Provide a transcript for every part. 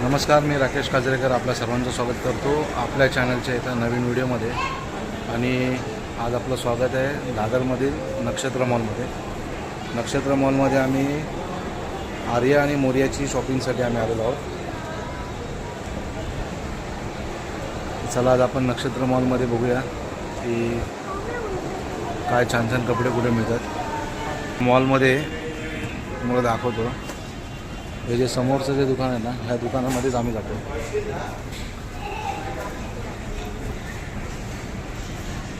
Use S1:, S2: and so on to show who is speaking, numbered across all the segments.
S1: नमस्कार मी राकेश काजरेकर आपल्या सर्वांचं स्वागत करतो आपल्या चॅनलच्या इथं नवीन व्हिडिओमध्ये. आणि आज आपलं स्वागत आहे दादरमधील नक्षत्र मॉलमध्ये. नक्षत्र मॉलमध्ये आम्ही आर्या आणि मोर्याची शॉपिंगसाठी आम्ही आलेलो आहोत. चला आज आपण नक्षत्र मॉलमध्ये बघूया की काय छान छान कपडे कुठे मिळतात. मॉलमध्ये तुम्हाला दाखवतो. हे जे समोरचं जे दुकान आहे ना ह्या दुकानामध्येच आम्ही जातो.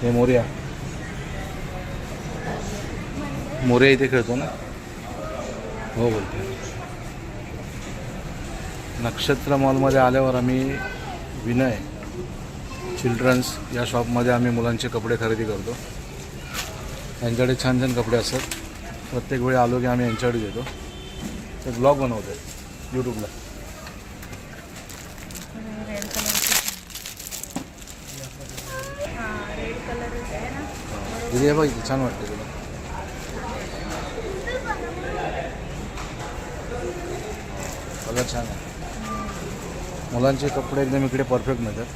S1: हे मोर्या. मोर्या इथे खेळतो ना? हो बोलते नक्षत्र मॉलमध्ये आल्यावर आम्ही विनय चिल्ड्रन्स या शॉपमध्ये आम्ही मुलांचे कपडे खरेदी करतो. यांच्याकडे छान छान कपडे असतात. प्रत्येक वेळी आलो की आम्ही यांच्याकडे देतो. ते ब्लॉग बनवतो आहे यूट्यूबला
S2: रेड आहे ना
S1: दिदी हे बघ इथे छान वाटते तुला. कलर छान आहे. मुलांचे कपडे एकदम इकडे परफेक्ट मिळतात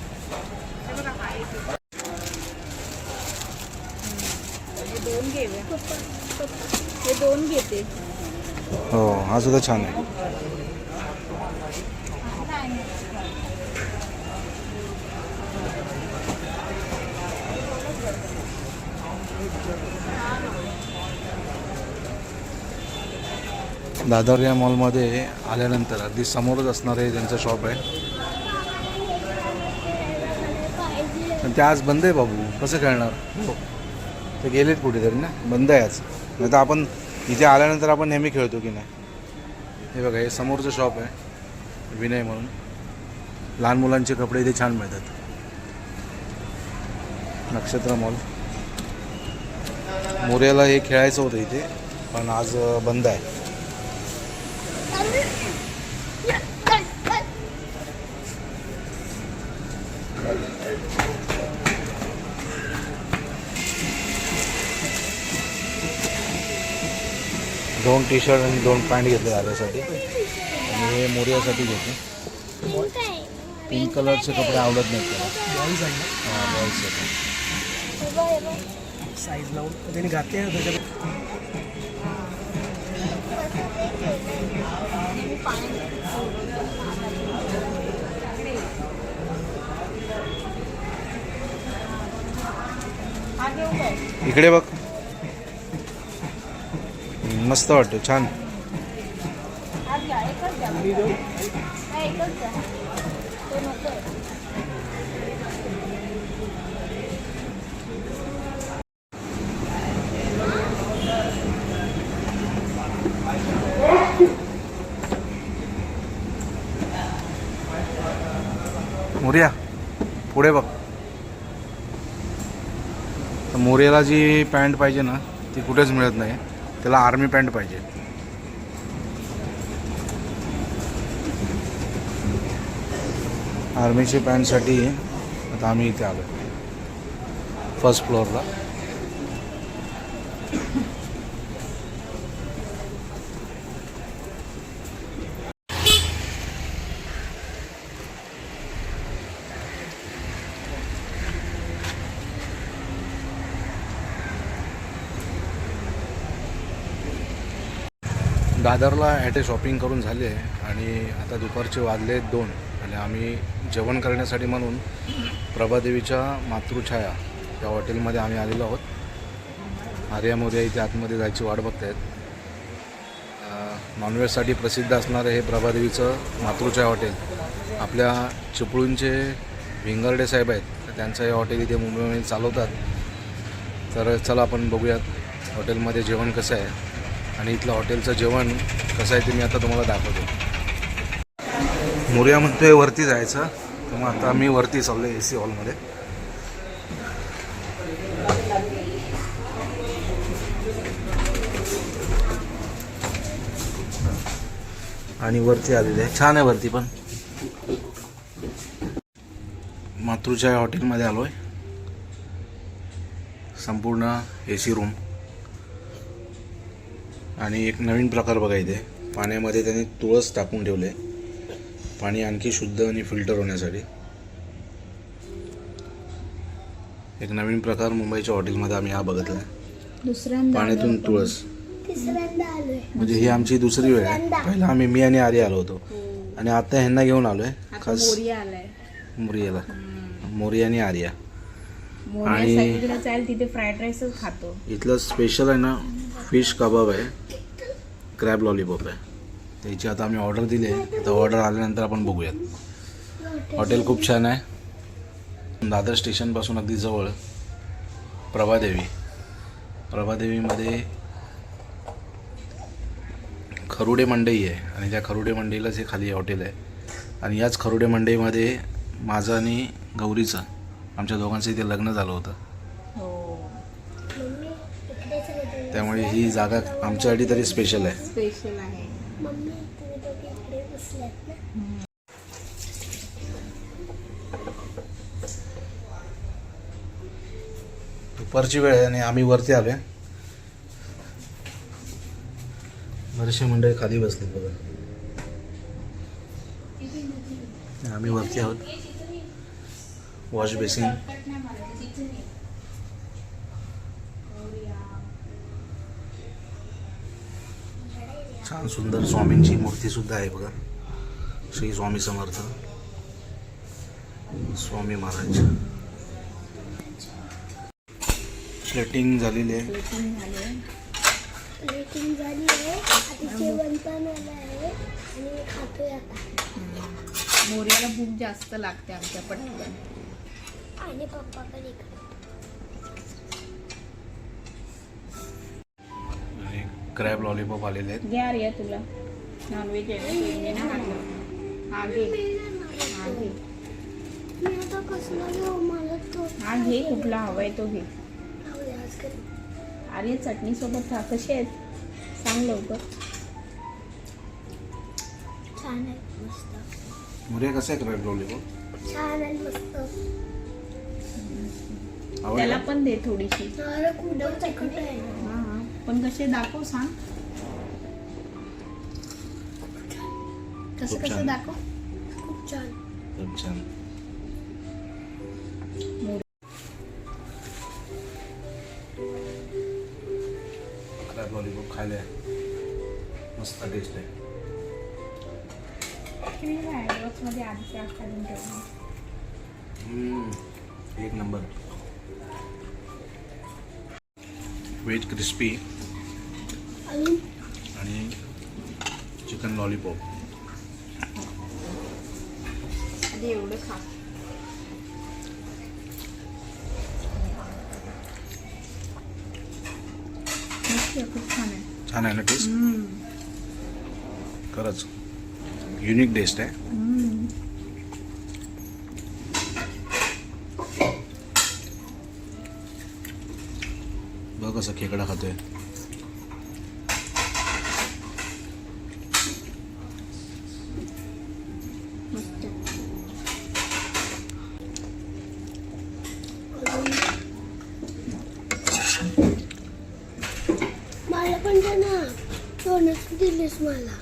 S2: हे बघा हा एक आहे. हे हे दोन घेते.
S1: हो हा सुद्धा छान आहे. दादर या मॉलमध्ये आल्यानंतर अगदी समोरच असणारे त्यांचं शॉप आहे. पण ते आज बंद आहे बाबू. कसं खेळणार? हो. तर ते गेलेत कुठेतरी ना? बंद आहे आज. नाही तर आपण इथे आल्यानंतर आपण नेहमी खेळतो की नाही? हे बघा हे समोरचं शॉप आहे. विनय म्हणून. लहान मुलांचे कपडे इथे छान मिळतात. नक्षत्र मॉल मोर्याला हे खेळायचं होतं इथे पण आज बंद आहे. दोन टी शर्ट आणि दोन पॅन्ट घेतले दादासाठी. आणि हे मोर्यासाठी घेतले. पिंक कलरचे कपडे आवडत नाहीत त्याला. हां
S3: साईज लावून. त्याने घातले
S2: हा
S1: इकडे बघ. मस्त वाटतो छान. मोर्या पुढे बघ. तर मोर्याला जी पॅन्ट पाहिजे ना ती कुठेच मिळत नाही. त्याला आर्मी पॅन्ट पाहिजे. आर्मीची पॅन्टसाठी आता आम्ही इथे आलो. फर्स्ट फ्लोअरला. दादरला ॲटे शॉपिंग करून झाले आणि आता दुपारचे वाजले दोन आणि आम्ही जेवण करण्यासाठी म्हणून प्रभादेवीच्या मातृछाया या हॉटेलमध्ये आम्ही आलेलो आहोत. आर्या मोर्या इथे आतमध्ये जायची वाट बघतायत. आहेत नॉनव्हेजसाठी प्रसिद्ध असणारं हे प्रभादेवीचं मातृछाया हॉटेल. आपल्या चिपळूणचे भिंगरडे साहेब आहेत तर त्यांचं हे हॉटेल इथे मुंबईमध्ये चालवतात. तर चला आपण बघूयात हॉटेलमध्ये जेवण कसं आहे. आणि इथलं हॉटेलचं जेवण कसं आहे ते मी आता तुम्हाला दाखवतो. मोर्या म्हणतोय वरती जायचं. तर मग आता मी वरती चाललो ए सी हॉलमध्ये आणि वरती आलेले आहे. छान आहे वरती पण. मातृच्या हॉटेलमध्ये आलो आहे संपूर्ण ए सी रूम आणि एक नवीन प्रकार बघा इथे. पाण्यामध्ये त्यांनी तुळस टाकून ठेवले. पाणी आणखी शुद्ध आणि फिल्टर होण्यासाठी. एक नवीन प्रकार मुंबईच्या हॉटेलमध्ये आम्ही हा बघितला. पाण्यातून तुळस. म्हणजे ही आमची दुसरी वेळ आहे. पहिला आम्ही मी आणि आर्य आलो होतो. आणि आता ह्यांना घेऊन आलोय. खास
S2: मोरिया
S1: मोरियाला मोरी आणि आर्या.
S2: मोरिया
S1: आणि-
S2: तिथे फ्राईड राईसच खातो.
S1: इथलं स्पेशल आहे ना फिश कबाब आहे. क्रॅब लॉलीपॉप आहे. त्याची आता आम्ही ऑर्डर दिली आहे. आता ऑर्डर आल्यानंतर आपण बघूयात. हॉटेल खूप छान आहे. दादर स्टेशनपासून अगदी जवळ. प्रभादेवी प्रभादेवीमध्ये खरुडे मंडई आहे. आणि त्या खरुडे मंडईलाच हे खाली हॉटेल आहे. आणि याच खरुडे मंडईमध्ये माझं आणि गौरीचं आमच्या दोघांचं इथे लग्न झालं होतं. त्यामुळे ही जागा आमच्यासाठी तरी स्पेशल आहे.
S2: स्पेशल
S1: दुपारची वेळ आहे आणि आम्ही वरती आलोय. बरेचसे मंडळी खाली बसले बघा. आम्ही वरती आहोत. वॉश बेसिन छान सुंदर स्वामींची मूर्ती सुद्धा आहे बघा. श्री स्वामी समर्थ. स्वामी महाराज. प्लेटिंग झालेली आहे.
S2: प्लेटिंग झाले
S4: प्लेटिंग झाली आहे. आता जेवण पण आलं आहे. आणि खातोय आता.
S2: मोर्याला भूक जास्त लागते आमच्या पटकन.
S4: आणि पप्पा
S1: क्रॅब लॉलीपॉप आलेले आहेत.
S2: घ्या रे तुला. नॉनव्हेज आहे ना हा घे हा घे.
S4: मी आता कसला घेऊ मला तो
S2: हा घे. कुठला हवाय तो घे. अरे चटणी सोबत खा. कसे आहेत? सांग लवकर.
S4: छान आहे मस्त
S1: मुरे कसं आहे क्रॅब लॉलीपॉप
S4: छान आहे मस्त
S2: त्याला पण दे थोडीशी.
S4: कुठं?
S2: पण कसे दाखव सांग. कसं कसं. दाखव.
S4: खूप छान.
S1: खूप छान. लॉलीपॉप खायला मस्त टेस्ट आहे.
S2: मध्ये
S1: एक नंबर व्हेज क्रिस्पी आणि चिकन लॉलीपॉप.
S2: एवढं खा. छान आहे.
S1: ना टेस्ट खरंच. युनिक टेस्ट आहे. बघ कसं खेकडा खातोय.
S2: मस्त
S4: मला पण दे ना. डोनट्स दिलीस मला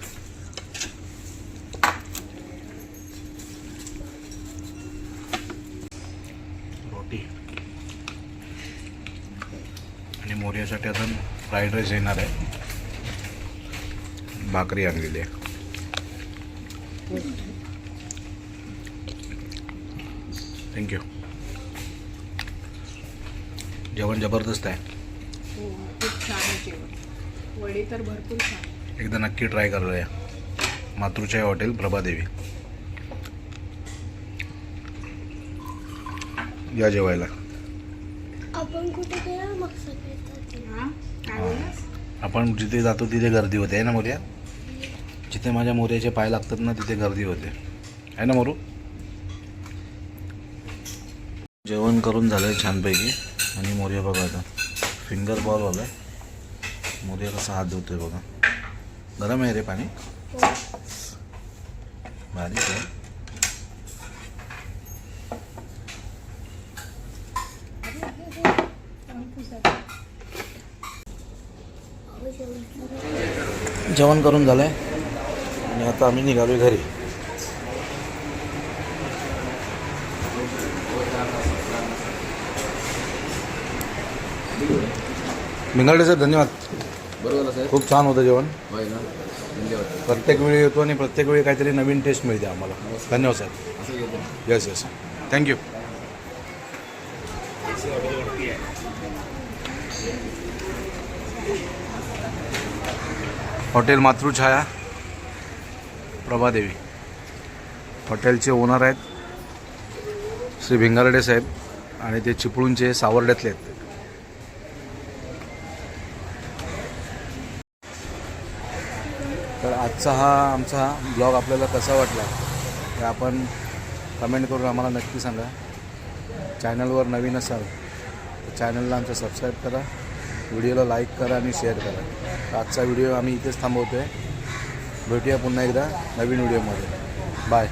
S1: रोटी आणि मोर्यासाठी आता फ्राईड राईस येणार आहे. भाकरी आणलेली आहे. थँक्यू जेवण जबरदस्त आहे.
S2: हो खूप छान आहे जेवण. वडी तर भरपूर छान.
S1: एकदा नक्की ट्राय करूया. मातृचाय हॉटेल प्रभादेवी. या जेवायला.
S4: आपण कुठे गेला? मग सकाळी
S2: हा काय बोललास
S1: आपण जिथे जातो तिथे गर्दी होते आहे ना मोर्या? जिथे माझ्या मोर्याचे पाय लागतात ना तिथे गर्दी होते. आहे ना मोरू? जेवण करून झालं छानपैकी. आणि मोर्या बघा आता. फिंगर बॉल आला मोर्या कसा हात धुतोय बघा. गरम आहे रे पाणी? बारीक आहे. जेवण करून झालं आहे आणि आता आम्ही निघालो घरी. मिंगाडे सर धन्यवाद.
S5: बरोबर
S1: खूप छान होतं जेवण.
S5: धन्यवाद.
S1: प्रत्येक वेळी येतो आणि प्रत्येक वेळी काहीतरी नवीन टेस्ट मिळते आम्हाला. धन्यवाद
S5: साहेब.
S1: Yes yes thank you hotel Matruchhaya Prabhadevi हॉटेलचे ओनर आहेत श्री भिंगारडे साहेब आणि ते चिपळूणचे सावर्ड्यातले आहेत. तर आजचा हा आमचा ब्लॉग आपल्याला कसा वाटला हे आपण कमेंट करून आम्हाला नक्की सांगा. चॅनलवर नवीन असाल तर चॅनलला आमचं सबस्क्राईब करा. व्हिडिओला लाईक करा आणि शेअर करा. आजचा व्हिडिओ आम्ही इथेच थांबवतो आहे भेटूया पुन्हा एकदा नवीन व्हिडिओमध्ये. बाय.